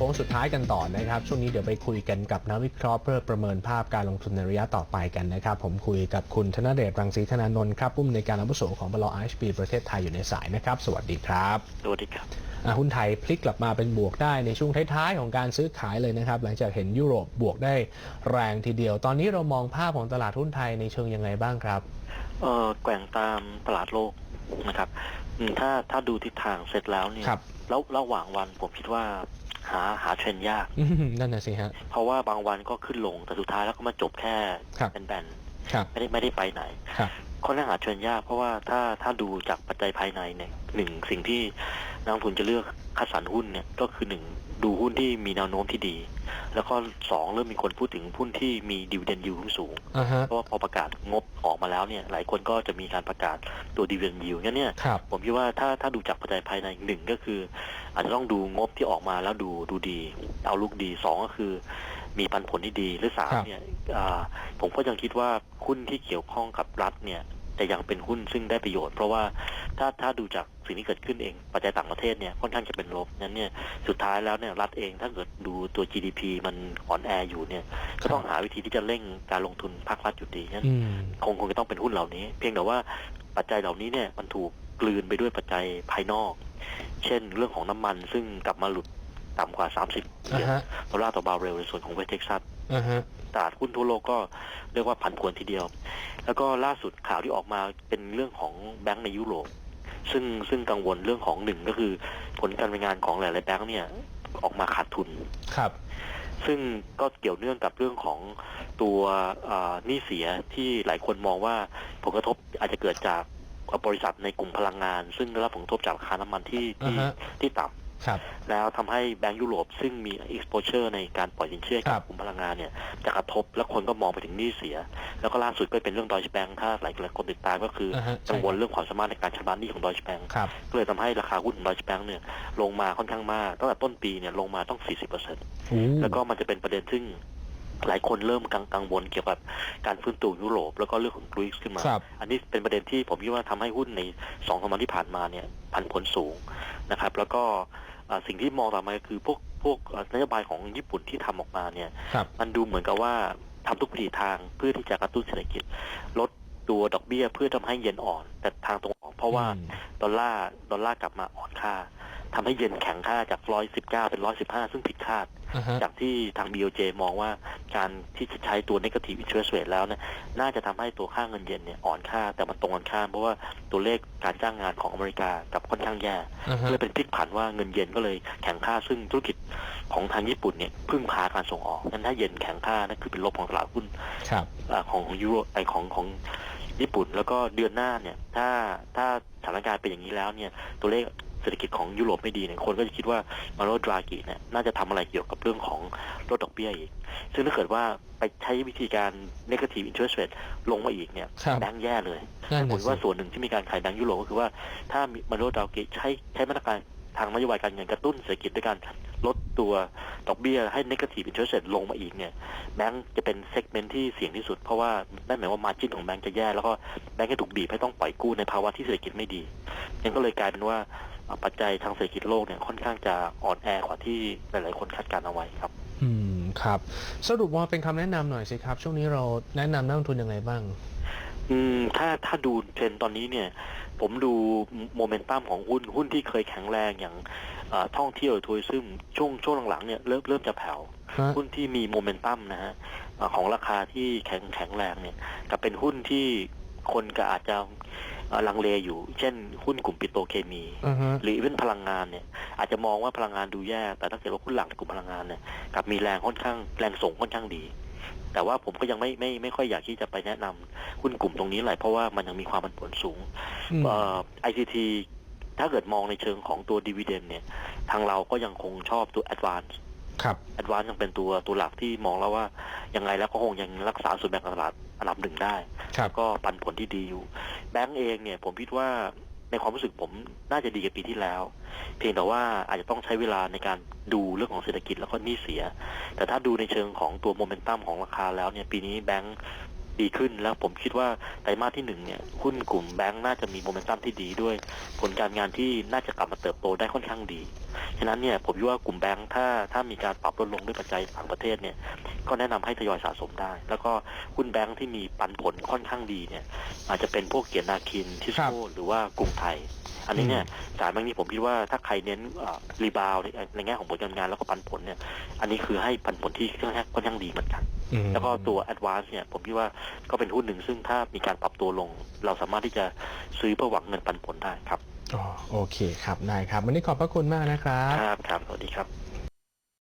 ค้งสุดท้ายกันต่อนะครับ ช่วงนี้เดี๋ยวไปคุยกันกับนักวิเคราะห์เพื่อประเมินภาพการลงทุนในระยะต่อไปกันนะครับ ผมคุยกับคุณธนเดชรังสีธนานนท์ครับผู้อำนวยการอาวุโสของบลไอชปีประเทศไทยอยู่ในสายนะครับ สวัสดีครับสวัสดีครับอะหุ้นไทยพลิกกลับมาเป็นบวกได้ในช่วงท้ายๆของการซื้อขายเลยนะครับ หลังจากเห็นยุโรปบวกได้แรงทีเดียว ตอนนี้เรามองภาพของตลาดหุ้นไทยในเชิงยังไงบ้างครับเอ่อแกว่งตามตลาดโลกนะครับอืมถ้าถ้าดูทิศทางเสร็จแล้วเนี่ยครับแล้วระหว่างวันผมคิดว่า หาหาเทรนด์ยาก อืมนั่นน่ะสิฮะ เพราะว่าบางวันก็ขึ้นลงแต่สุดท้ายแล้วก็มาจบแค่ครับเป็นแบนครับไม่ได้ไม่ได้ไปไหนครับ ค่อนข้างหาเทรนด์ยากเพราะว่าถ้าถ้าดูจากปัจจัยภายในเนี่ยหนึ่งสิ่งที่นักลงทุนจะเลือกคัดสรรหุ้นเนี่ยก็คือหนึ่ง ดูหุ้นที่มีแนวโน้มที่ดี แล้วก็สองเริ่มมีคนพูดถึงหุ้นที่มีดิวเดนยูสูงอ่าฮะเพราะว่าพอประกาศงบออกมาแล้วเนี่ยหลายคนก็จะมีการประกาศตัวดีเวนยิวงั้นเนี่ยครับผมคิดว่าถ้าถ้าดูจากปัจจัยภายในหนึ่งก็คือ อาจจะต้องดูงบที่ออกมาแล้วดูดูดี เอาลุกดีสองก็คือ มีปันผลที่ดีหรือสามครับเนี่ยอ่าผมก็ยังคิดว่าหุ้นที่เกี่ยวข้องกับรัฐเนี่ย จะยังเป็นหุ้นซึ่งได้ประโยชน์ เพราะว่าถ้าถ้าดูจากสิ่งที่เกิดขึ้นเองปัจจัยต่างประเทศเนี่ยค่อนข้างจะเป็นลบนั้นเนี่ยสุดท้ายแล้วเนี่ยรัฐเองถ้าเกิดดูตัว GDP มันอ่อนแออยู่เนี่ยก็ต้องหาวิธีที่จะเร่งการลงทุนภาครัฐอยู่ดีงั้นอืมคงคงจะต้องเป็นหุ้นเหล่านี้ เพียงแต่ว่าปัจจัยเหล่านี้เนี่ยมันถูกกลืนไปด้วยปัจจัยภายนอก เช่นเรื่องของน้ำมันซึ่งกลับมาหลุดต่ำกว่า 30เหอ่ารียญฮะดอลลาร์ต่อบาร์เรลในส่วนของเวสเท็กซัสอ่าฮะ ตลาดหุ้นทั่วโลกก็เรียกว่าผันผวนทีเดียว แล้วก็ล่าสุดข่าวที่ออกมาเป็นเรื่องของแบงก์ในยุโรปซึ่งซึ่งกังวลเรื่องของหนึ่งก็คือผลการดำเนินงานของหลายๆแบงก์เนี่ยออกมาขาดทุนครับ ซึ่งก็เกี่ยวเนื่องกับเรื่องของตัวเอ่อหนี้เสียที่หลายคนมองว่าผลกระทบอาจจะเกิดจากบริษัทในกลุ่มพลังงาน ซึ่งได้รับผลกระทบจากราคาน้ำมันที่ที่อ่าฮะที่ต่ครับำ แล้วทำให้แบงก์ยุโรปซึ่งมี exposure ในการปล่อยสินเชื่อครักับบกลุ่มพลังงานเนี่ยจะกระทบแล้วคนก็มองไปถึงหนี้เสีย แล้วก็ล่าสุดก็เป็นเรื่องดอยชแบงถ้าหลายคนติดตามก็คืออาฮะกังวลใช่เรื่องความสามารถในการชำระหนี้ของดอยชแบงครับก็เลยทำให้ราคาหุ้นของดอยชแบงเนี่ยลงมาค่อนข้างมากตั้งแต่ต้นปีเนี่ยลงมาต้อง 40%โอ้แล้วก็มันจะเป็นประเด็นซึ่งหลายคนเริ่มกังกังวลเกี่ยวกับการฟื้นตัวยุโรปแล้วก็เรื่องของกรีซขึ้นมาครับอันนี้เป็นประเด็นที่ผมคิดว่าทำให้หุ้นในสองสามวันที่ผ่านมาเนี่ยผันผลสูงนะครับ แล้วก็อ่า สิ่งที่มองต่อมาก็คือพวกพวกอ่านโยบายของญี่ปุ่นที่ทำออกมาเนี่ยครับมันดูเหมือนกับว่าทำทุกวิถีทางเพื่อที่จะกระตุ้นเศรษฐกิจ ลดตัวดอกเบี้ยเพื่อทำให้เยนอ่อน แต่ทางตรงออกเพราะว่าอืมดอลลาร์ดอลลาร์กลับมาอ่อนค่าทำให้เยนแข็งค่าจากร้อยสิบเก้าเป็นร้อยสิบห้าซึ่งผิดคาดอ่าฮะ จากที่ทาง BOJ มองว่าการที่จะใช้ตัว negative interest rate แล้วเนี่ยน่าจะทำให้ตัวค่าเงินเยนเนี่ยอ่อนค่าแต่มันตรงกันข้ามเพราะว่าตัวเลขการจ้างงานของอเมริกากับค่อนข้างแย่อ่าฮะก็เลยเป็นพลิกผันว่าเงินเยนก็เลยแข็งค่าซึ่งธุรกิจของทางญี่ปุ่นเนี่ยพึ่งพาการส่งออกงั้นถ้าเยนแข็งค่านั่นคือเป็นลบของตลาดหุ้นครับอ่าของของยูโรไอของของญี่ปุ่นแล้วก็เดือนหน้าเนี่ยถ้าถ้าสถานการณ์เป็นอย่างนี้แล้วเนี่ยตัวเลข เศรษฐกิจของยุโรปไม่ดีเนี่ยคนก็จะคิดว่ามาโรดรากิเนี่ยน่าจะทำอะไรเกี่ยวกับเรื่องของลดดอกเบี้ยอีก ซึ่งถ้าเกิดว่าไปใช้วิธีการ negative interest rate ลงมาอีกเนี่ยครับแบงค์แย่เลยนั่นผน่ะมสิว่าส่วนหนึ่งที่มีการขายแบงค์ยุโรปก็คือว่าถ้ามาโรดรากิใช้ใช้มาตรการทางนโยบายการเงินกระตุ้นเศรษฐกิจด้วยการลดตัวดอกเบี้ยให้ negative interest rate ลงมาอีกเนี่ยแบงก์จะเป็นเซกเมนต์ที่เสี่ยงที่สุด เพราะว่านั่นหมายว่ามาจิ้นของแบงก์จะแย่ แล้วก็แบงก์จะถูกบีบให้ต้องปล่อยกู้ในภาวะที่เศรษฐกิจไม่ดีนั่นก็เลยกลายเป็นว่าเอ่อ ปัจจัยทางเศรษฐกิจโลกเนี่ยค่อนข้างจะอ่อนแอกว่าที่หลาย ๆ คนคาดการณ์เอาไว้ครับ อืมครับ สรุปว่าเป็นคำแนะนำหน่อยสิครับ ช่วงนี้เราแนะนำนักลงทุนยังไงบ้าง อืมถ้าถ้าดูเทรนด์ตอนนี้เนี่ย ผมดูโมเมนตัมของหุ้นหุ้นที่เคยแข็งแรงอย่างเอ่อท่องเที่ยวทัวริซึมช่วงช่วงหลังๆเนี่ยเริ่มเริ่มจะแผ่วฮะหุ้นที่มีโมเมนตัมนะฮะเอ่อของราคาที่แข็งแข็งแรงเนี่ยกับเป็นหุ้นที่คนก็อาจจะเอ่อ ลังเลอยู่ เช่นหุ้นกลุ่มปิโตรเคมีอ่าฮะหรือเว้นพลังงานเนี่ย อาจจะมองว่าพลังงานดูแย่ แต่ถ้าเกิดว่าหุ้นหลักในกลุ่มพลังงานเนี่ยกลับมีแรงค่อนข้างแรงส่งค่อนข้างดี แต่ว่าผมก็ยังไม่ไม่ไม่ค่อยอยากที่จะไปแนะนำหุ้นกลุ่มตรงนี้เลยเพราะว่ามันยังมีความผันผวนสูงอืมเอ่อ ICT ถ้าเกิดมองในเชิงของตัวดีเวเดนเนี่ย ทางเราก็ยังคงชอบตัว Advance ครับแอดวานยังเป็นตัวตัวหลักที่มองแล้วว่ายังไงแล้วก็คงยังรักษาส่วนแบ่งการตลาดอันดับหนึ่งได้ครับก็ปันผลที่ดีอยู่ แบงก์เองเนี่ยผมคิดว่าในความรู้สึกผมน่าจะดีกว่าปีที่แล้ว เพียงแต่ว่าอาจจะต้องใช้เวลาในการดูเรื่องของเศรษฐกิจแล้วก็หนี้เสีย แต่ถ้าดูในเชิงของตัวโมเมนตัมของราคาแล้วเนี่ยปีนี้แบงก์ ดีขึ้น แล้วผมคิดว่าไตรมาสที่หนึ่งเนี่ยหุ้นกลุ่มแบงก์น่าจะมีโมเมนตัมที่ดีด้วย ผลการงานที่น่าจะกลับมาเติบโตได้ค่อนข้างดีฉะนั้นเนี่ยผมคิดว่ากลุ่มแบงค์ถ้าถ้ามีการปรับลดลงด้วยปัจจัยต่างประเทศเนี่ยก็แนะนำให้ทยอยสะสมได้ แล้วก็หุ้นแบงค์ที่มีปันผลค่อนข้างดีเนี่ยอาจจะเป็นพวกเกียรตินาคินทิสครัโก้บหรือว่ากรุงไทยอันนี้เนี่ยสารแบงค์นี้ผมคิดว่าถ้าใครเน้นรีบาวในในแง่ของผลการงานแล้วก็ปันผลเนี่ย อันนี้คือให้ปันผลที่ค่อนข้างค่อนข้างดีเหมือนกันอืม แล้วก็ตัว Advance เนี่ยผมคิดว่าก็เป็นหุ้นหนึ่งซึ่งถ้ามีการปรับตัวลง เราสามารถที่จะซื้อเพื่อหวังเงินปันผลได้ครับอ๋อโอเคครับได้ครับ วันนี้ขอบพระคุณมากนะครับ ครับครับสวัสดีครับ